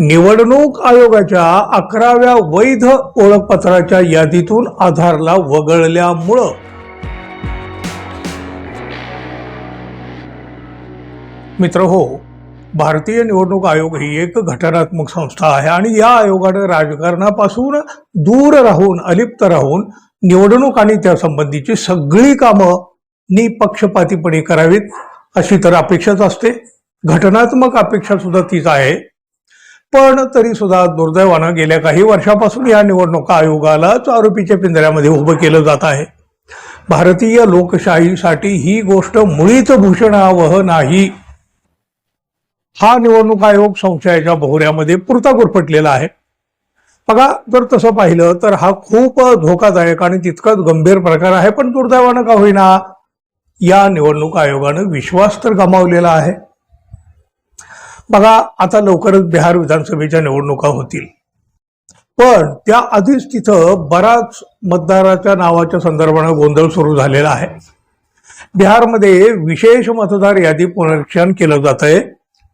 निवडणूक आयोगाच्या अकराव्या वैध ओळखपत्राच्या यादीतून आधारला वगळल्यामुळं. मित्र हो भारतीय निवडणूक आयोग ही एक घटनात्मक संस्था आहे आणि या आयोगानं राजकारणापासून दूर राहून अलिप्त राहून निवडणूक आणि त्यासंबंधीची सगळी कामं निपक्षपातीपणे करावीत अशी तर अपेक्षाच असते. घटनात्मक अपेक्षा सुद्धा तीच आहे. पण तरी सुद्धा दुर्दैवानं गेल्या काही वर्षापासून या निवडणुका आयोगालाच आरोपीच्या पिंजऱ्यामध्ये उभं केलं जात आहे. भारतीय लोकशाहीसाठी ही गोष्ट मुळीच भूषणावह नाही. हा निवडणूक आयोग संशयाच्या भोवऱ्यामध्ये पुरता गुरफटलेला आहे. बघा जर तसं पाहिलं तर हा खूप धोकादायक आणि तितकाच गंभीर प्रकार आहे पण दुर्दैवानं का होईना या निवडणूक आयोगानं विश्वास तर गमावलेला आहे. बघा आता लवकरच बिहार विधानसभेच्या निवडणुका होतील. पण त्या आधीच तिथं बराच मतदाराच्या नावाच्या संदर्भानं गोंधळ सुरू झालेला आहे. बिहारमध्ये विशेष मतदार यादी पुनरीक्षण केलं जात आहे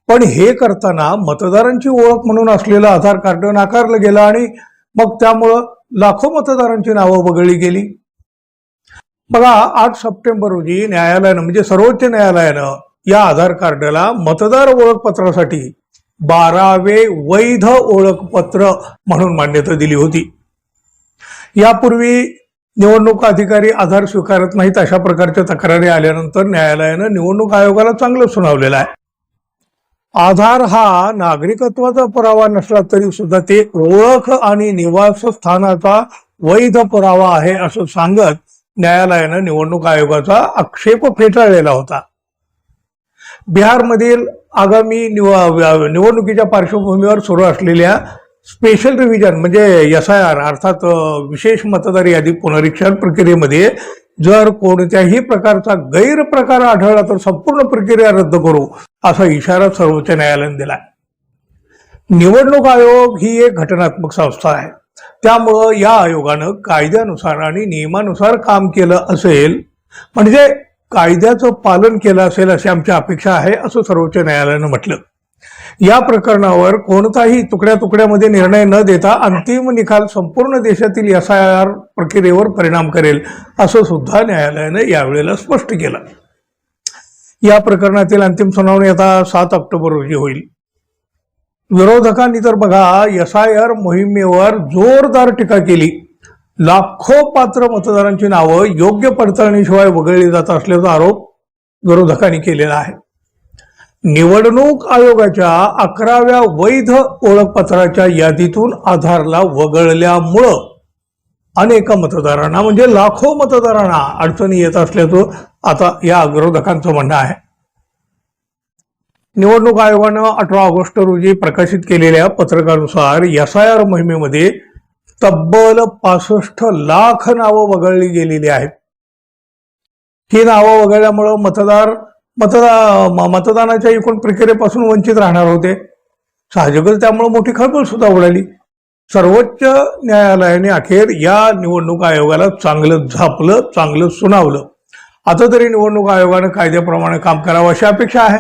पण हे करताना मतदारांची ओळख म्हणून असलेलं आधार कार्ड नाकारलं गेलं आणि मग त्यामुळं लाखो मतदारांची नावं वगळली गेली. बघा आठ सप्टेंबर रोजी न्यायालयानं म्हणजे सर्वोच्च न्यायालयानं या आधार कार्डला मतदार ओळखपत्रासाठी बारावे वैध ओळखपत्र म्हणून मान्यता दिली होती. यापूर्वी निवडणूक अधिकारी आधार स्वीकारत नाहीत अशा प्रकारच्या तक्रारी आल्यानंतर न्यायालयानं निवडणूक आयोगाला चांगलं सुनावलेलं आहे. आधार हा नागरिकत्वाचा पुरावा नसला तरी सुद्धा ते ओळख आणि निवासस्थानाचा वैध पुरावा आहे असं सांगत न्यायालयानं निवडणूक आयोगाचा आक्षेप फेटाळलेला होता. बिहारमधील आगामी निव- निवडणुकीच्या पार्श्वभूमीवर सुरू असलेल्या स्पेशल रिव्हिजन म्हणजे एस आय आर अर्थात विशेष मतदार यादी पुनरीक्षण प्रक्रियेमध्ये जर कोणत्याही प्रकारचा गैरप्रकार आढळला तर संपूर्ण प्रक्रिया रद्द करू असा इशारा सर्वोच्च न्यायालयाने दिला निवडणूक आयोग ही एक घटनात्मक संस्था आहे. त्यामुळं या आयोगानं कायद्यानुसार आणि नियमानुसार काम केलं असेल. म्हणजे कायद्याचं पालन केलं असेल अशी आमची अपेक्षा आहे असं सर्वोच्च न्यायालयानं म्हटलं. या प्रकरणावर कोणताही तुकड्या तुकड्यामध्ये निर्णय न देता अंतिम निकाल संपूर्ण देशातील एस आय आर प्रक्रियेवर परिणाम करेल असं सुद्धा न्यायालयानं यावेळेला स्पष्ट केलं. या प्रकरणातील अंतिम सुनावणी आता सात ऑक्टोबर रोजी होईल. विरोधकांनी तर बघा एस आय आर मोहिमेवर जोरदार टीका केली. लाखो पात्र मतदारांची नावं योग्य पडताळणीशिवाय वगळली जात असल्याचा आरोप विरोधकांनी केलेला आहे. निवडणूक आयोगाच्या अकराव्या वैध ओळखपत्राच्या यादीतून आधारला वगळल्यामुळं अनेक मतदारांना म्हणजे लाखो मतदारांना अडचणी येत असल्याचं आता या विरोधकांचं म्हणणं आहे. निवडणूक आयोगानं अठरा ऑगस्ट रोजी प्रकाशित केलेल्या पत्रकानुसार एस आय आर मोहिमेमध्ये तब्बल पासष्ट लाख नावं वगळली गेलेली आहेत. ही नावं वगळल्यामुळं मतदार मतदा मतदानाच्या एकूण प्रक्रियेपासून वंचित राहणार होते. साहजिकच त्यामुळे मोठी खळबळ सुद्धा उडाली. सर्वोच्च न्यायालयाने अखेर या निवडणूक आयोगाला चांगलं झापलं चांगलं सुनावलं. आता तरी निवडणूक आयोगानं कायद्याप्रमाणे काम करावं अशी अपेक्षा आहे.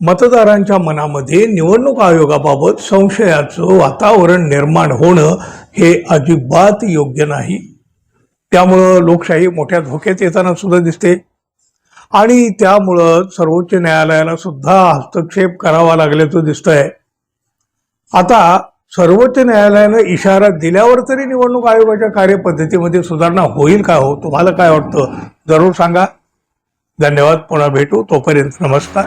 मतदारांच्या मनामध्ये निवडणूक आयोगाबाबत संशयाचं वातावरण निर्माण होणं हे अजिबात योग्य नाही. त्यामुळं लोकशाही मोठ्या धोक्यात येताना सुद्धा दिसते. आणि त्यामुळं सर्वोच्च न्यायालयाला सुद्धा हस्तक्षेप करावा लागल्याचं दिसतंय. आता सर्वोच्च न्यायालयानं इशारा दिल्यावर तरी निवडणूक आयोगाच्या कार्यपद्धतीमध्ये सुधारणा होईल का हो? तुम्हाला काय वाटतं? जरूर सांगा. धन्यवाद. पुन्हा भेटू. तोपर्यंत नमस्कार.